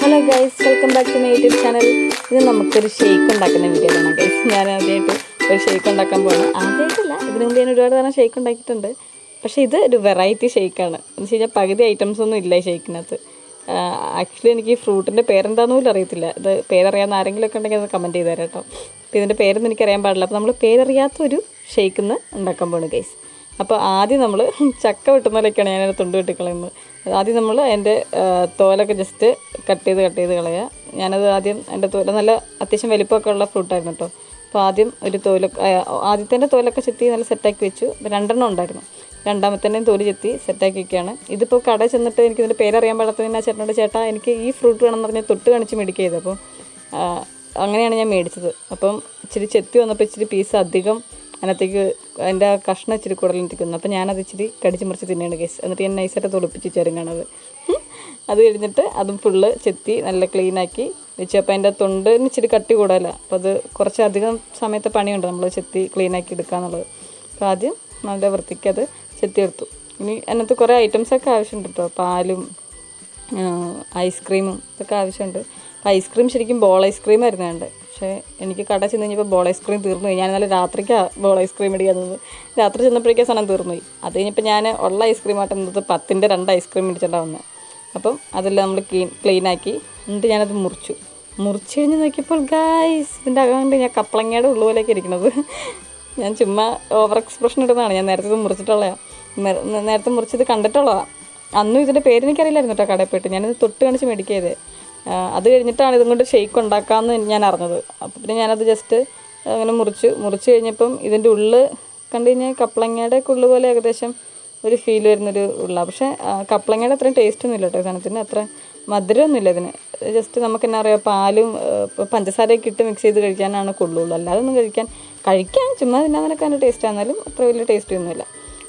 Hello guys welcome back to my YouTube channel ഇത് നമുക്കൊരു shake ഉണ്ടാക്കുന്ന വീഡിയോ ആണ് ഗൈസ് ഞാൻ ആദ്യമായിട്ട് ഒരു ഷേക്ക് ഉണ്ടാക്കാൻ പോകുന്നത് ആദ്യമായിട്ടല്ല ഇതിനു മുമ്പ് ഞാൻ ഒരുപാട് തവണ ഷേക്ക് ഉണ്ടാക്കിയിട്ടുണ്ട്. പക്ഷേ ഇത് ഒരു വെറൈറ്റി ഷേക്കാണ് എന്ന് വെച്ച് കഴിഞ്ഞാൽ പകുതി ഐറ്റംസ് ഒന്നും ഇല്ല ഷേക്കിനകത്ത് ആക്ച്വലി എനിക്ക് ഈ ഫ്രൂട്ടിന്റെ പേരെന്താണെന്ന് പോലും അറിയത്തില്ല. ഇത് പേരറിയാവുന്ന ആരെങ്കിലും ഒക്കെ ഉണ്ടെങ്കിൽ അത് കമന്റ് ചെയ്ത് തരാം കേട്ടോ. അപ്പോൾ ഇതിന്റെ പേരൊന്നും എനിക്കറിയാൻ പാടില്ല. അപ്പോൾ നമ്മൾ പേരറിയാത്തൊരു ഷേക്കിൽ നിന്ന് ഉണ്ടാക്കാൻ പോകണം ഗൈസ് അപ്പോൾ ആദ്യം നമ്മൾ ചക്ക വെട്ടുന്നതിലൊക്കെയാണ് ഞാനത് തുണ്ട് വെട്ടിക്കളയുന്നത്. ആദ്യം നമ്മൾ അതിന്റെ തോലൊക്കെ ജസ്റ്റ് കട്ട് ചെയ്ത് കട്ട് ചെയ്ത് കളയുക ഞാനത് ആദ്യം എന്റെ തോല നല്ല അത്യാവശ്യം വലിപ്പമൊക്കെ ഉള്ള ഫ്രൂട്ടായിരുന്നു കേട്ടോ അപ്പോൾ ആദ്യം ഒരു തോലൊക്കെ ആദ്യത്തെ തോലൊക്കെ ചെത്തി നല്ല സെറ്റാക്കി വെച്ചു. രണ്ടെണ്ണം ഉണ്ടായിരുന്നു. രണ്ടാമത്തേന്റെയും തോൽ ചെത്തി സെറ്റാക്കി വെക്കുകയാണ്. ഇതിപ്പോൾ കട ചെന്നിട്ട് എനിക്ക് ഇതിന്റെ പേരറിയാൻ പാടാത്തതിന് ആ ചേട്ടനോട് ചേട്ടാ എനിക്ക് ഈ ഫ്രൂട്ട് വേണമെന്ന് പറഞ്ഞാൽ തൊട്ട് കാണിച്ച് മേടിക്കുക ചെയ്തത് അങ്ങനെയാണ് ഞാൻ മേടിച്ചത്. അപ്പം ഇച്ചിരി ചെത്തി വന്നപ്പോൾ ഇച്ചിരി പീസ് അധികം അതിനകത്തേക്ക് അതിന്റെ ആ കഷ്ണം ഇച്ചിരി കൂടുതലിരിക്കുന്നു അപ്പം ഞാനത് ഇച്ചിരി കടിച്ച് മുറിച്ച് തിന്നാണ് കേസ് എന്നിട്ട് ഞാൻ നൈസായിട്ട് തുളിപ്പിച്ച് ചെറുങ്ങണത് അത് കഴിഞ്ഞിട്ട് അതും ഫുള്ള് ചെത്തി നല്ല ക്ലീനാക്കി വെച്ച്. അപ്പോൾ അതിന്റെ തൊണ്ടിന് ഇച്ചിരി കട്ടി കൂടല അപ്പോൾ അത് കുറച്ചധികം സമയത്തെ പണിയുണ്ട്. നമ്മൾ ചെത്തി ക്ലീനാക്കി എടുക്കുക എന്നുള്ളത് അപ്പോൾ ആദ്യം നല്ല വൃത്തിക്ക് അത് ചെത്തി എടുത്തു. ഇനി അതിനകത്ത് കുറേ ഐറ്റംസൊക്കെ ആവശ്യമുണ്ട് കേട്ടോ. പാലും ഐസ്ക്രീമും ഇതൊക്കെ ആവശ്യമുണ്ട്. അപ്പോൾ ഐസ്ക്രീം ശരിക്കും ബോൾ ഐസ്ക്രീം ആയിരുന്നു പക്ഷേ എനിക്ക് കട ചെന്ന് കഴിഞ്ഞപ്പോൾ ബോൾ ഐസ്ക്രീം തീർന്നു പോയി. ഞാൻ ഇന്നലെ രാത്രിക്കാണ് ബോൾ ഐസ്ക്രീം മേടിക്കുന്നത് രാത്രി ചെന്നപ്പോഴേക്കും സാധനം തീർന്നു പോയി. അത് കഴിഞ്ഞപ്പോൾ ഞാൻ ഉള്ള ഐസ്ക്രീം ആയിട്ട് എന്നത് പത്തിന്റെ രണ്ട് ഐസ്ക്രീം മേടിച്ചിട്ടാണ് വന്നത് അപ്പം അതെല്ലാം നമ്മൾ ക്ലീൻ ക്ലീനാക്കി എന്നിട്ട് ഞാനത് മുറിച്ചു. മുറിച്ച് കഴിഞ്ഞ് നോക്കിയപ്പോൾ ഗായ്സ് ഇതിന്റെ അകണ്ട് കൊണ്ട് ഞാൻ കപ്പളങ്ങയുടെ ഉള്ളു പോലെയൊക്കെ ഇരിക്കുന്നത്. ഞാൻ ചുമ്മാ ഓവർ എക്സ്പ്രഷൻ ഇടുന്നതാണ്. ഞാൻ നേരത്തെ ഇത് മുറിച്ചിട്ടുള്ളതാണ് നേരത്തെ മുറിച്ചത് കണ്ടിട്ടുള്ളതാണ് അന്നും ഇതിന്റെ പേര് എനിക്കറിയില്ലായിരുന്നു കേട്ടോ കടയിൽ പോയിട്ട്. ഞാനിത് തൊട്ട് കാണിച്ച് മേടിക്കിയത് അത് കഴിഞ്ഞിട്ടാണ് ഇതും കൊണ്ട് ഷെയ്ക്ക് ഉണ്ടാക്കാമെന്ന് ഞാൻ അറിഞ്ഞത്. അപ്പോൾ പിന്നെ ഞാനത് ജസ്റ്റ് അങ്ങനെ മുറിച്ച് മുറിച്ച് കഴിഞ്ഞപ്പം ഇതിന്റെ ഉള്ള് കണ്ടു കഴിഞ്ഞാൽ കപ്പളങ്ങയുടെ ഒക്കെ ഉള്ളു പോലെ ഏകദേശം ഒരു ഫീൽ വരുന്നൊരു ഉള്ള. പക്ഷേ കപ്പളങ്ങയുടെ അത്രയും ടേസ്റ്റ് ഒന്നുമില്ല കേട്ടോ സാധനത്തിന്. അത്ര മധുരമൊന്നുമില്ല ഇതിന്. ജസ്റ്റ് നമുക്ക് എന്നാ പറയുക പാലും പഞ്ചസാരയൊക്കെ ഇട്ട് മിക്സ് ചെയ്ത് കഴിക്കാനാണ് കൊള്ളുള്ളൂ. അല്ലാതെ ഒന്നും കഴിക്കാൻ കഴിക്കാൻ ചുമ്മാ തിന്നാൻ അതിന്റെ ടേസ്റ്റ് ആണെന്നാലും അത്ര വലിയ ടേസ്റ്റ് ഒന്നുമില്ല.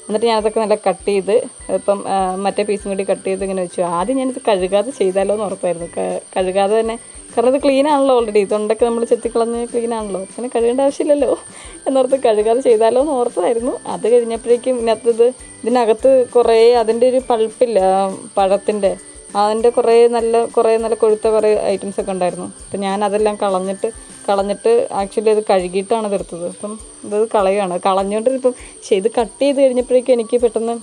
എന്നിട്ട് ഞാനതൊക്കെ നല്ല കട്ട് ചെയ്ത് ഇപ്പം മറ്റേ പീസും കൂടി കട്ട് ചെയ്ത് ഇങ്ങനെ വെച്ചു. ആദ്യം ഞാനിത് കഴുകാതെ ചെയ്താലോ എന്ന് ഉറപ്പായിരുന്നു കഴുകാതെ തന്നെ കാരണം ഇത് ക്ലീൻ ആണല്ലോ ഓൾറെഡി ഇതുണ്ടൊക്കെ നമ്മൾ ചെത്തിക്കളഞ്ഞ് ക്ലീൻ ആണല്ലോ. പിന്നെ കഴുകേണ്ട ആവശ്യമില്ലല്ലോ എന്നോർത്ത് കഴുകാതെ ചെയ്താലോ എന്ന് ഓർത്തതായിരുന്നു അത് കഴിഞ്ഞപ്പോഴേക്കും ഇതിനകത്തത് ഇതിനകത്ത് കുറേ അതിന്റെ ഒരു പൾപ്പില്ല പഴത്തിന്റെ അതിന്റെ കുറേ നല്ല കുറേ നല്ല കൊഴുത്ത കുറേ ഐറ്റംസ് ഒക്കെ ഉണ്ടായിരുന്നു. അപ്പം ഞാൻ അതെല്ലാം കളഞ്ഞിട്ട് കളഞ്ഞിട്ട് ആക്ച്വലി അത് കഴുകിയിട്ടാണ് തീർത്തത് അപ്പം ഇത് കളയുകയാണ് കളഞ്ഞുകൊണ്ട് ഇപ്പം പക്ഷേ ഇത് കട്ട് ചെയ്ത് കഴിഞ്ഞപ്പോഴേക്കും എനിക്ക് പെട്ടെന്ന്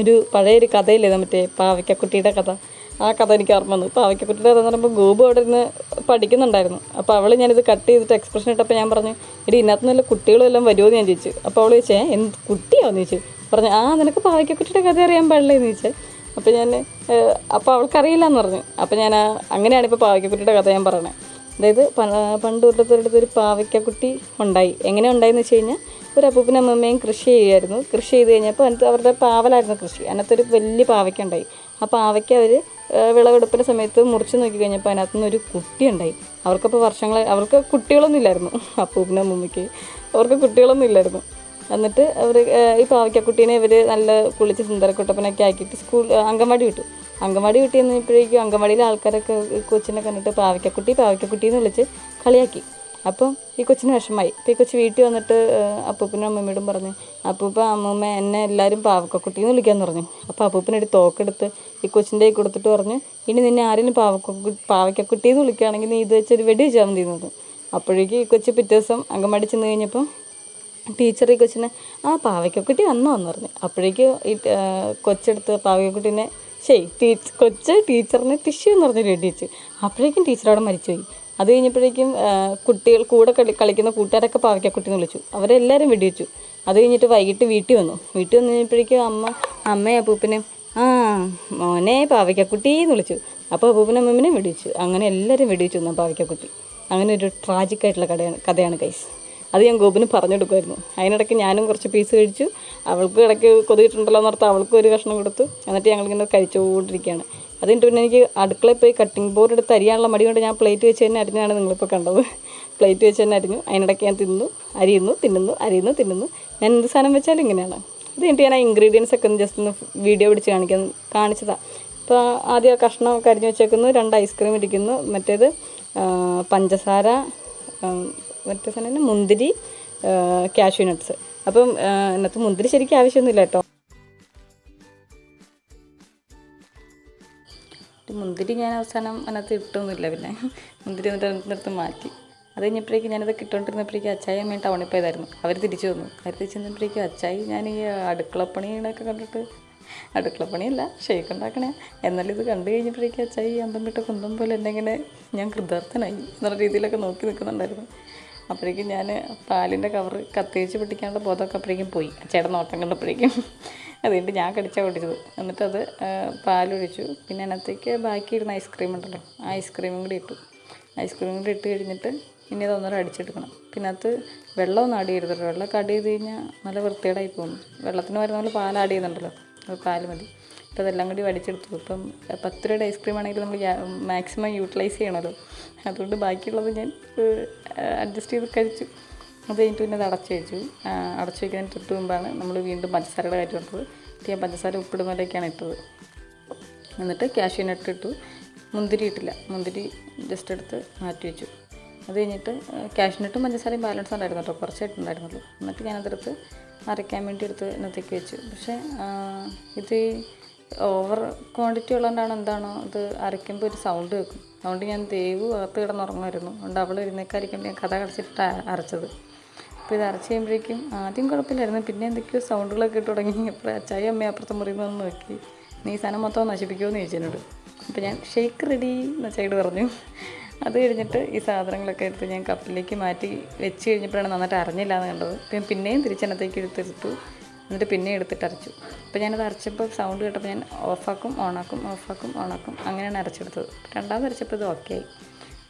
ഒരു പഴയ ഒരു കഥയില്ലേ മറ്റേ പാവയ്ക്കക്കുട്ടിയുടെ കഥ? ആ കഥ എനിക്ക് ഓർമ്മ വന്നു. പാവയ്ക്കക്കുട്ടിയുടെ കഥ എന്ന് പറയുമ്പോൾ ഗോപു അവിടെ ഇരുന്ന് പഠിക്കുന്നുണ്ടായിരുന്നു. അപ്പോൾ അവൾ ഞാനിത് കട്ട് ചെയ്തിട്ട് എക്സ്പ്രഷൻ ഇട്ടപ്പോൾ ഞാൻ പറഞ്ഞു എടി ഇതിനകത്ത് നല്ല കുട്ടികളും എല്ലാം വരുമോ എന്ന് ഞാൻ ചോദിച്ചു. അപ്പോൾ അവൾ ചോദിച്ചേ എന്ത് കുട്ടിയാവെന്ന് ചോദിച്ചു. പറഞ്ഞു ആ നിനക്ക് പാവയ്ക്കക്കുട്ടിയുടെ കഥ അറിയാൻ പാടില്ല? എന്ന് ചോദിച്ചേ. അപ്പോൾ ഞാൻ അപ്പോൾ അവൾക്കറിയില്ല എന്ന് പറഞ്ഞു. അപ്പോൾ ഞാൻ അങ്ങനെയാണ് ഇപ്പോൾ പാവയ്ക്കക്കുട്ടിയുടെ കഥ ഞാൻ പറയണേ. അതായത് പണ്ട് ഒരിടത്തൊരിടത്ത് ഒരു പാവയ്ക്കക്കുട്ടി ഉണ്ടായി. എങ്ങനെ ഉണ്ടായെന്ന് വെച്ച് കഴിഞ്ഞാൽ ഒരു അപ്പൂപ്പനും അമ്മമ്മയും കൃഷി ചെയ്യുമായിരുന്നു കൃഷി ചെയ്ത് കഴിഞ്ഞപ്പോൾ അതിനകത്ത് അവരുടെ പാവലായിരുന്നു കൃഷി. അതിനകത്തൊരു വലിയ പാവയ്ക്ക ഉണ്ടായി. ആ പാവയ്ക്ക അവർ വിളവെടുപ്പിന്റെ സമയത്ത് മുറിച്ച് നോക്കി കഴിഞ്ഞപ്പോൾ അതിനകത്ത് നിന്ന് ഒരു കുട്ടി ഉണ്ടായി. അവർക്കപ്പോൾ വർഷങ്ങൾ അവർക്ക് കുട്ടികളൊന്നും ഇല്ലായിരുന്നു. അപ്പൂപ്പനും അമ്മമ്മയ്ക്ക് അവർക്ക് കുട്ടികളൊന്നും ഇല്ലായിരുന്നു. എന്നിട്ട് അവർ ഈ പാവയ്ക്കക്കുട്ടീനെ ഇവർ നല്ല കുളിച്ച് സുന്ദരക്കുട്ടപ്പനൊക്കെ ആക്കിയിട്ട് സ്കൂൾ അംഗൻവാടി വിട്ടു. അങ്കൻവാടി എന്ന് ഇപ്പോഴേക്കും അങ്കമാടിയിലെ ആൾക്കാരൊക്കെ കൊച്ചിനെ കണ്ടിട്ട് പാവയ്ക്കക്കുട്ടി പാവയ്ക്കക്കുട്ടി എന്ന് വിളിച്ച് കളിയാക്കി. അപ്പം ഈ കൊച്ചിന് വിഷമായി. അപ്പോൾ ഈ കൊച്ചു വീട്ടിൽ വന്നിട്ട് അപ്പൂപ്പനും അമ്മമ്മയോടും പറഞ്ഞു അപ്പൂപ്പ അമ്മൂമ്മ എന്നെ എല്ലാവരും പാവക്കക്കുട്ടി എന്ന് വിളിക്കാൻ പറഞ്ഞു. അപ്പോൾ അപ്പൂപ്പനൊരു തോക്കെടുത്ത് ഈ കൊച്ചിന്റെ കൈ കൊടുത്തിട്ട് പറഞ്ഞു ഇനി നിന്നെ ആരെങ്കിലും പാവക്കു പാവയ്ക്കക്കുട്ടി എന്ന് വിളിക്കുകയാണെങ്കിൽ നീ ഇത് വെച്ചൊരു വെടി വെച്ചാൽ മതി എന്നത് അപ്പോഴേക്കും ഈ കൊച്ചു പിറ്റേ ദിവസം അങ്കമാടി ചെന്ന് കഴിഞ്ഞപ്പം ടീച്ചർ ഈ കൊച്ചിനെ ആ പാവയ്ക്കക്കുട്ടി വന്നോ എന്ന് പറഞ്ഞു. അപ്പോഴേക്കും ഈ കൊച്ചെടുത്ത് പാവയ്ക്കക്കുട്ടീനെ ശരി ടീച്ച് കൊച്ച് ടീച്ചറിനെ ടിഷ്യൂ എന്ന് പറഞ്ഞ വെടിവെച്ചു അപ്പോഴേക്കും ടീച്ചറവിടെ മരിച്ചുപോയി. അത് കഴിഞ്ഞപ്പോഴേക്കും കുട്ടികൾ കൂടെ കളി കളിക്കുന്ന കൂട്ടുകാരൊക്കെ പാവയ്ക്ക കുട്ടിനെ വിളിച്ചു. അവരെല്ലാവരും വെടിവെച്ചു. അത് കഴിഞ്ഞിട്ട് വൈകിട്ട് വീട്ടിൽ വന്നു. വീട്ടിൽ വന്നു കഴിഞ്ഞപ്പോഴേക്കും അമ്മ അമ്മയും അപ്പൂപ്പനും ആ മോനെ പാവയ്ക്കക്കുട്ടി എന്ന് വിളിച്ചു. അപ്പോൾ അപ്പൂപ്പനും അമ്മമ്മനെയും വെടിവെച്ചു. അങ്ങനെ എല്ലാവരും വെടിവെച്ചു വന്നു പാവയ്ക്കക്കുട്ടി അങ്ങനെ ഒരു ട്രാജിക് ആയിട്ടുള്ള കഥയാണ് കഥയാണ് കൈസ് അത് ഞാൻ ഗോപിന് പറഞ്ഞു കൊടുക്കുമായിരുന്നു. അതിനിടയ്ക്ക് ഞാനും കുറച്ച് പീസ് കഴിച്ചു. അവൾക്ക് ഇടയ്ക്ക് കൊതിയിട്ടുണ്ടല്ലോ എന്നോർത്ത് അവൾക്കും ഒരു കഷ്ണം കൊടുത്തു. എന്നിട്ട് ഞങ്ങളിങ്ങനെ കഴിച്ചുകൊണ്ടിരിക്കുകയാണ്. അത് അതിന്റെ പിന്നെ എനിക്ക് അടുക്കളയിൽ പോയി കട്ടിംഗ് ബോർഡ് എടുത്ത് അരിയാനുള്ള മടി കൊണ്ട് ഞാൻ പ്ലേറ്റ് വെച്ച് തന്നെ അരിഞ്ഞാണ് നിങ്ങളിപ്പോൾ കണ്ടത്. പ്ലേറ്റ് വെച്ച് തന്നെ അരിഞ്ഞു. അതിനിടയ്ക്ക് ഞാൻ തിന്നു അരിയുന്നു തിന്നുന്നു അരിയുന്നു തിന്നുന്നു. ഞാൻ എന്ത് സാധനം വെച്ചാലും ഇങ്ങനെയാണ്. അത് കഴിഞ്ഞിട്ട് ഞാൻ ആ ഇൻഗ്രീഡിയൻസ് ഒക്കെ ഒന്ന് ജസ്റ്റ് ഒന്ന് വീഡിയോ പിടിച്ച് കാണിക്കാൻ കാണിച്ചതാണ് ഇപ്പോൾ ആദ്യം ആ കഷ്ണം കരിഞ്ഞു വെച്ചേക്കുന്നു. രണ്ട് ഐസ്ക്രീം ഇരിക്കുന്നു. മറ്റേത് പഞ്ചസാര മറ്റേ സാധനം മുന്തിരി കാഷ്യൂ നട്ട്സ് അപ്പം ഇന്നത്തെ മുന്തിരി ശരിക്കും ആവശ്യമൊന്നുമില്ല കേട്ടോ. മുന്തിരി ഞാൻ അവസാനം അതിനകത്ത് ഇട്ടൊന്നുമില്ല പിന്നെ. മുന്തിരി എന്നിട്ട് മാറ്റി. അത് കഴിഞ്ഞപ്പോഴേക്കും ഞാനത് കിട്ടുകൊണ്ടിരുന്നപ്പോഴേക്കും അച്ചായി അമ്മയും ടൗണിൽ പോയതായിരുന്നു അവർ തിരിച്ചു വന്നു. അവർ തിരിച്ചു വന്നപ്പോഴേക്കും അച്ചായി ഞാൻ ഈ അടുക്കളപ്പണികളൊക്കെ കണ്ടിട്ട് അടുക്കളപ്പണിയല്ല ഷേക്ക് ഉണ്ടാക്കണേ. എന്നാലും ഇത് കണ്ടു കഴിഞ്ഞപ്പോഴേക്കും അച്ചായി അന്തം വിട്ട കുന്തം പോലെ എന്നെ ഇങ്ങനെ ഞാൻ കൃതാർത്ഥനായി എന്നുള്ള രീതിയിലൊക്കെ നോക്കി നിൽക്കുന്നുണ്ടായിരുന്നു. അപ്പോഴേക്കും ഞാൻ പാലിന്റെ കവർ കത്തിച്ച് പൊട്ടിക്കാനുള്ള ബോധമൊക്കെ അപ്പോഴേക്കും പോയി. ചേട്ടൻ നോട്ടം കണ്ടപ്പോഴേക്കും. അതുകൊണ്ട് ഞാൻ കടിച്ചാൽ പൊട്ടിച്ചത്. എന്നിട്ടത് പാലൊഴിച്ചു. പിന്നെ അതിനകത്തേക്ക് ബാക്കിയിരുന്ന ഐസ്ക്രീം ഉണ്ടല്ലോ ആ ഐസ്ക്രീമും കൂടി ഇട്ടു. ഐസ്ക്രീം കൂടി ഇട്ട് കഴിഞ്ഞിട്ട് ഇനി ഇതൊന്നര അടിച്ചെടുക്കണം. പിന്നെ അത് വെള്ളമൊന്നും ആഡ് വെള്ളം വെള്ളമൊക്കെ ആഡ് ചെയ്ത് കഴിഞ്ഞാൽ നല്ല വൃത്തികേടായി പോകും. വെള്ളത്തിന് വരുന്ന നമ്മൾ പാൽ ആഡ് ചെയ്യുന്നുണ്ടല്ലോ പാൽ മതി. അപ്പോൾ അതെല്ലാം കൂടി വടിച്ചെടുത്തു. ഇപ്പം പത്ത് രൂപയുടെ ഐസ്ക്രീം ആണെങ്കിൽ നമ്മൾ മാക്സിമം യൂട്ടിലൈസ് ചെയ്യണമല്ലോ അതുകൊണ്ട് ബാക്കിയുള്ളത് ഞാൻ അഡ്ജസ്റ്റ് ചെയ്ത് കഴിച്ചു. അത് കഴിഞ്ഞിട്ട് പിന്നെ അത് അടച്ചു വെച്ചു. അടച്ചു വയ്ക്കുന്നതിന് തൊട്ട് മുമ്പാണ് നമ്മൾ വീണ്ടും പഞ്ചസാരയുടെ കാര്യം പറഞ്ഞത്. ഇത് ഞാൻ പഞ്ചസാര ഉപ്പിടുന്നതിലേക്കാണ് ഇട്ടത്. എന്നിട്ട് കാഷ്യൂ നട്ട് ഇട്ടു. മുന്തിരി ഇട്ടില്ല. മുന്തിരി ജസ്റ്റ് എടുത്ത് മാറ്റി വെച്ചു. അത് കഴിഞ്ഞിട്ട് കാഷ്നട്ടും പഞ്ചസാരയും ബാലൻസ് ഉണ്ടായിരുന്നു കേട്ടോ. കുറച്ചേ ഇട്ടുണ്ടായിരുന്നുള്ളൂ എന്നിട്ട് ഞാനതെടുത്ത് അരയ്ക്കാൻ വേണ്ടി എടുത്ത് ഇന്നത്തേക്ക് വെച്ചു. പക്ഷേ ഇത് ഓവർ ക്വാണ്ടിറ്റി ഉള്ളതുകൊണ്ടാണ് എന്താണോ അത് അരയ്ക്കുമ്പോൾ ഒരു സൗണ്ട് വെക്കും അതുകൊണ്ട് ഞാൻ ദേവ് അകത്ത് കിടന്നുറങ്ങുമായിരുന്നു. അതുകൊണ്ട് അവൾ ഇരുന്നേക്കായിരിക്കും ഞാൻ കഥ കടച്ചിട്ട് അരച്ചത്. അപ്പോൾ ഇത് അരച്ച് കഴിയുമ്പോഴേക്കും ആദ്യം കുഴപ്പമില്ലായിരുന്നു. പിന്നെ എന്തൊക്കെയോ സൗണ്ടുകളൊക്കെ ഇട്ട് തുടങ്ങി. അപ്പോൾ അച്ചായി അമ്മയെ അപ്പുറത്ത് നിന്ന് നോക്കി. നീ സാധനം മൊത്തം നശിപ്പിക്കുമെന്ന് ചോദിച്ചതിനോട് അപ്പോൾ ഞാൻ ഷേക്ക് റെഡി എന്ന് അച്ചായിട്ട് പറഞ്ഞു. അത് കഴിഞ്ഞിട്ട് ഈ സാധനങ്ങളൊക്കെ എടുത്ത് ഞാൻ കപ്പിലേക്ക് മാറ്റി വെച്ച് കഴിഞ്ഞപ്പോഴാണ് നന്നായിട്ട് അറിഞ്ഞില്ല എന്ന് കണ്ടത്. പിന്നെ പിന്നെയും തിരിച്ചെണ്ണത്തേക്ക് എടുത്തെടുത്തു എന്നിട്ട് പിന്നെ എടുത്തിട്ട് അരച്ചു. അപ്പോൾ ഞാനത് അരച്ചപ്പോൾ സൗണ്ട് കേട്ടപ്പോൾ ഞാൻ ഓഫാക്കും ഓണാക്കും ഓഫാക്കും ഓണാക്കും അങ്ങനെയാണ് അരച്ചെടുത്തത്. രണ്ടാമത് അരച്ചപ്പോൾ ഇത് ഓക്കെ ആയി.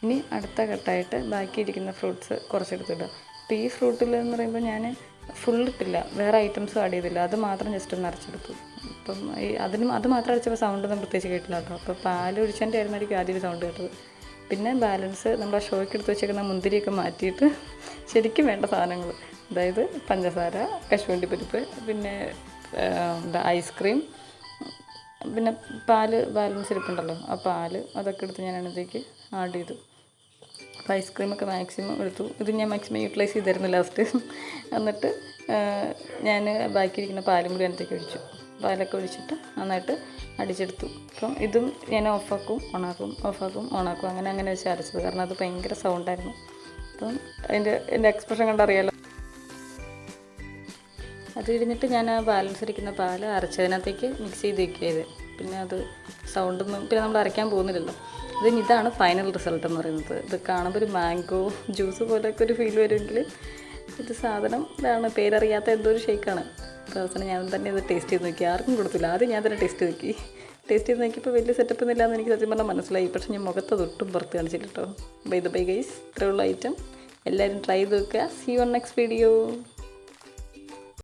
ഇനി അടുത്ത ഘട്ടമായിട്ട് ബാക്കി ഇരിക്കുന്ന ഫ്രൂട്ട്സ് കുറച്ചെടുത്തിടുക. അപ്പോൾ ഈ ഫ്രൂട്ടിൽ എന്ന് പറയുമ്പോൾ ഞാൻ ഫുൾ ഇട്ടില്ല. വേറെ ഐറ്റംസും ആഡ് ചെയ്തില്ല. അത് മാത്രം ജസ്റ്റ് ഒന്ന് അരച്ചെടുത്തു. അപ്പം ഈ അതിനും അത് മാത്രം അരച്ചപ്പോൾ സൗണ്ട് ഒന്നും പ്രത്യേകിച്ച് കേട്ടില്ല കേട്ടോ. അപ്പോൾ പാൽ ഒഴിച്ചതിന്റെ ആയിരുന്നായിരിക്കും ആദ്യം സൗണ്ട് കേട്ടത്. പിന്നെ ബാലൻസ് നമ്മൾ ആ ഷോയ്ക്ക് എടുത്ത് വെച്ചേക്കുന്ന മുന്തിരിയൊക്കെ മാറ്റിയിട്ട് ശരിക്കും വേണ്ട സാധനങ്ങൾ അതായത് പഞ്ചസാര കശുവണ്ടി പരിപ്പ് പിന്നെ എന്താ ഐസ്ക്രീം പിന്നെ പാൽ ബാലൻസ് ഇരിപ്പുണ്ടല്ലോ ആ പാൽ അതൊക്കെ എടുത്ത് ഞാൻ അതിനകത്തേക്ക് ആഡ് ചെയ്തു. അപ്പോൾ ഐസ്ക്രീമൊക്കെ മാക്സിമം എടുത്തു. ഇത് ഞാൻ മാക്സിമം യൂട്ടിലൈസ് ചെയ്തായിരുന്നു ലാസ്റ്റ് എന്നിട്ട് ഞാൻ ബാക്കിയിരിക്കുന്ന പാലും കൂടി അതിനകത്തേക്ക് ഒഴിച്ചു. പാലൊക്കെ ഒഴിച്ചിട്ട് നന്നായിട്ട് അടിച്ചെടുത്തു. അപ്പം ഇതും ഞാൻ ഓഫാക്കും ഓണാക്കും ഓഫാക്കും ഓണാക്കും അങ്ങനെ അങ്ങനെ വെച്ച് അരച്ചത്. കാരണം അത് ഭയങ്കര സൗണ്ടായിരുന്നു അപ്പം അതിന്റെ എന്റെ എക്സ്പ്രഷൻ കണ്ടറിയാലോ? അത് കഴിഞ്ഞിട്ട് ഞാൻ ആ ബാലൻസ് ഇരിക്കുന്ന പാൽ അരച്ചതിനകത്തേക്ക് മിക്സ് ചെയ്ത് വെക്കുക പിന്നെ അത് സൗണ്ടൊന്നും പിന്നെ നമ്മൾ അരയ്ക്കാൻ പോകുന്നില്ലല്ലോ. ഇതിന് ഇതാണ് ഫൈനൽ റിസൾട്ട് എന്ന് പറയുന്നത്. ഇത് കാണുമ്പോൾ ഒരു മാംഗോ ജ്യൂസ് പോലെയൊക്കെ ഒരു ഫീൽ വരുമെങ്കിൽ ഇത് സാധനം ഇതാണ്. പേരറിയാത്ത എന്തോ ഒരു ഷേക്കാണ് അവസാനം ഞാൻ തന്നെ ഇത് ടേസ്റ്റ് ചെയ്ത് നോക്കി. ആർക്കും കൊടുത്തില്ല. ആദ്യം ഞാൻ തന്നെ ടേസ്റ്റ് നോക്കി. ടേസ്റ്റ് ചെയ്ത് നോക്കിയപ്പോൾ വലിയ സെറ്റപ്പ് ഒന്നും ഇല്ലാന്ന് എനിക്ക് സത്യം പറഞ്ഞാൽ മനസ്സിലായി. പക്ഷേ ഞാൻ മുഖത്ത് തൊട്ടും പുറത്ത് കാണിച്ചില്ല ബൈ ദ ബൈ ഗൈസ് ഇത്രയുള്ള ഐറ്റം എല്ലാവരും ട്രൈ ചെയ്ത് നോക്കുക. C one next video